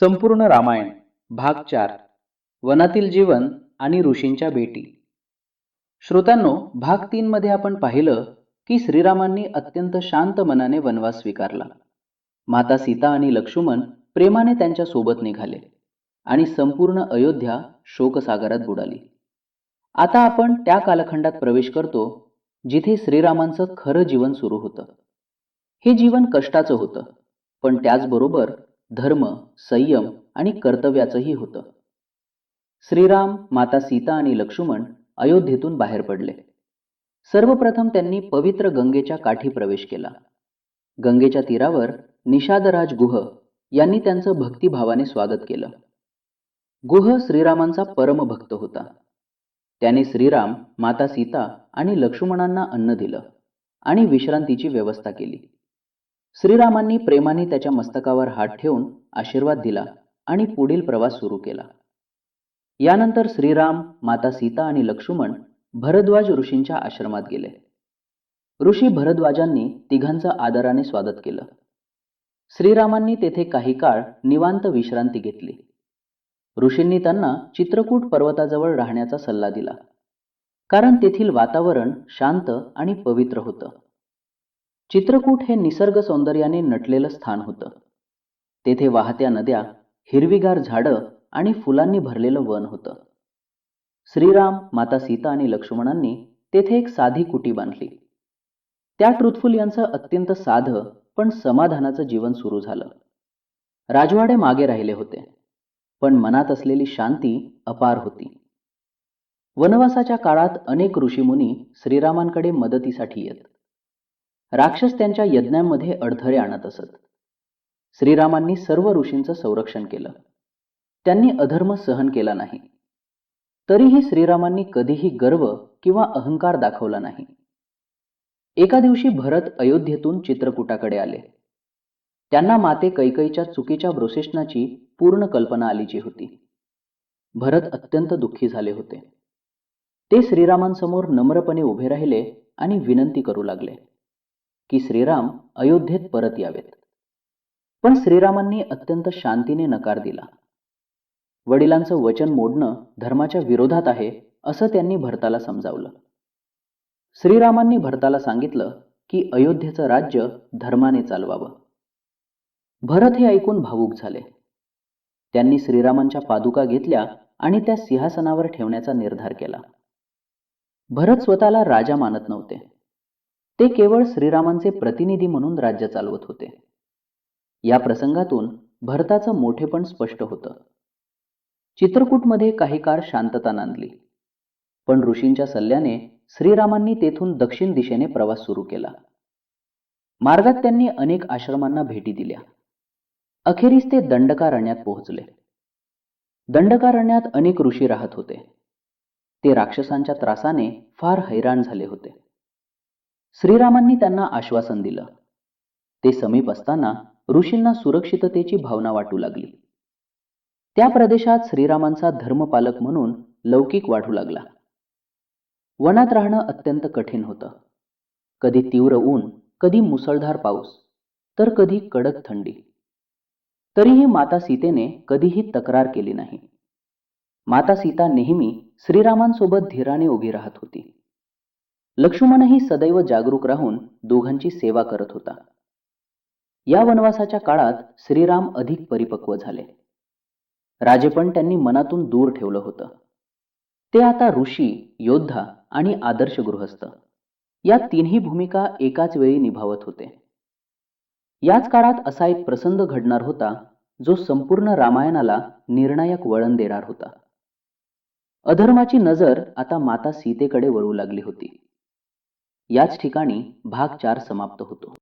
संपूर्ण रामायण भाग चार. वनातील जीवन आणि ऋषींच्या भेटी. श्रोतांनो भाग तीन मध्ये आपण पाहिलं की श्रीरामांनी अत्यंत शांत मनाने वनवास स्वीकारला. माता सीता आणि लक्ष्मण प्रेमाने त्यांच्यासोबत निघाले आणि संपूर्ण अयोध्या शोकसागरात बुडाली. आता आपण त्या कालखंडात प्रवेश करतो जिथे श्रीरामांचं खरं जीवन सुरू होतं. हे जीवन कष्टाचं होतं पण त्याचबरोबर धर्म संयम आणि कर्तव्याचंही होतं. श्रीराम माता सीता आणि लक्ष्मण अयोध्येतून बाहेर पडले. सर्वप्रथम त्यांनी पवित्र गंगेच्या काठी प्रवेश केला. गंगेच्या तीरावर निषादराज गुह यांनी त्यांचं भक्तिभावाने स्वागत केलं. गुह श्रीरामांचा परमभक्त होता. त्याने श्रीराम माता सीता आणि लक्ष्मणांना अन्न दिलं आणि विश्रांतीची व्यवस्था केली. श्रीरामांनी प्रेमाने त्याच्या मस्तकावर हात ठेवून आशीर्वाद दिला आणि पुढील प्रवास सुरू केला. यानंतर श्रीराम माता सीता आणि लक्ष्मण भरद्वाज ऋषींच्या आश्रमात गेले. ऋषी भरद्वाजांनी तिघांचं आदराने स्वागत केलं. श्रीरामांनी तेथे काही काळ निवांत विश्रांती घेतली. ऋषींनी त्यांना चित्रकूट पर्वताजवळ राहण्याचा सल्ला दिला. कारण तेथील वातावरण शांत आणि पवित्र होतं. चित्रकूट हे निसर्ग सौंदर्याने नटलेलं स्थान होतं. तेथे वाहत्या नद्या हिरवीगार झाडं आणि फुलांनी भरलेलं वन होतं. श्रीराम माता सीता आणि लक्ष्मणांनी तेथे एक साधी कुटी बांधली. त्या ट्रुथफुल यांचं अत्यंत साधं पण समाधानाचं जीवन सुरू झालं. राजवाडे मागे राहिले होते पण मनात असलेली शांती अपार होती. वनवासाच्या काळात अनेक ऋषीमुनी श्रीरामांकडे मदतीसाठी येत. राक्षस त्यांच्या यज्ञांमध्ये अडथळे आणत असत. श्रीरामांनी सर्व ऋषींचं संरक्षण केलं. त्यांनी अधर्म सहन केला नाही. तरीही श्रीरामांनी कधीही गर्व किंवा अहंकार दाखवला नाही. एका दिवशी भरत अयोध्येतून चित्रकूटाकडे आले. त्यांना माते कैकईच्या चुकीच्या ब्रोसेशनाची पूर्ण कल्पना आलीची होती. भरत अत्यंत दुःखी झाले होते. ते श्रीरामांसमोर नम्रपणे उभे राहिले आणि विनंती करू लागले. की श्रीराम अयोध्येत परत यावेत. पण श्रीरामांनी अत्यंत शांतीने नकार दिला. वडिलांचं वचन मोडणं धर्माच्या विरोधात आहे असं त्यांनी भरताला समजावलं. श्रीरामांनी भरताला सांगितलं की अयोध्येचं राज्य धर्माने चालवावं. भरत हे ऐकून भावूक झाले. त्यांनी श्रीरामांच्या पादुका घेतल्या आणि त्या सिंहासनावर ठेवण्याचा निर्धार केला. भरत स्वतःला राजा मानत नव्हते. ते केवळ श्रीरामांचे प्रतिनिधी म्हणून राज्य चालवत होते. या प्रसंगातून भरताचं मोठेपण स्पष्ट होतं. चित्रकूटमध्ये काही काळ शांतता नांदली. पण ऋषींच्या सल्ल्याने श्रीरामांनी तेथून दक्षिण दिशेने प्रवास सुरू केला. मार्गात त्यांनी अनेक आश्रमांना भेटी दिल्या. अखेरीस ते दंडकारण्यात पोहोचले. दंडकारण्यात अनेक ऋषी राहत होते. ते राक्षसांच्या त्रासाने फार हैराण झाले होते. श्रीरामांनी त्यांना आश्वासन दिलं. ते समीप असताना ऋषींना सुरक्षिततेची भावना वाटू लागली. त्या प्रदेशात श्रीरामांचा धर्मपालक म्हणून लौकिक वाढू लागला. वनात राहणं अत्यंत कठीण होतं. कधी तीव्र ऊन कधी मुसळधार पाऊस तर कधी कडक थंडी. तरीही माता सीतेने कधीही तक्रार केली नाही. माता सीता नेहमी श्रीरामांसोबत धीराने उभी राहत होती. लक्ष्मणही सदैव जागरूक राहून दोघांची सेवा करत होता. या वनवासाच्या काळात श्रीराम अधिक परिपक्व झाले. राजेपण त्यांनी मनातून दूर ठेवलं होतं. ते आता ऋषी योद्धा आणि आदर्श गृहस्थ. या तिन्ही भूमिका एकाच वेळी निभावत होते. याच काळात असा एक प्रसंग घडणार होता जो संपूर्ण रामायणाला निर्णायक वळण देणार होता. अधर्माची नजर आता माता सीतेकडे वळू लागली होती. याच ठिकाणी भाग चार समाप्त होतो.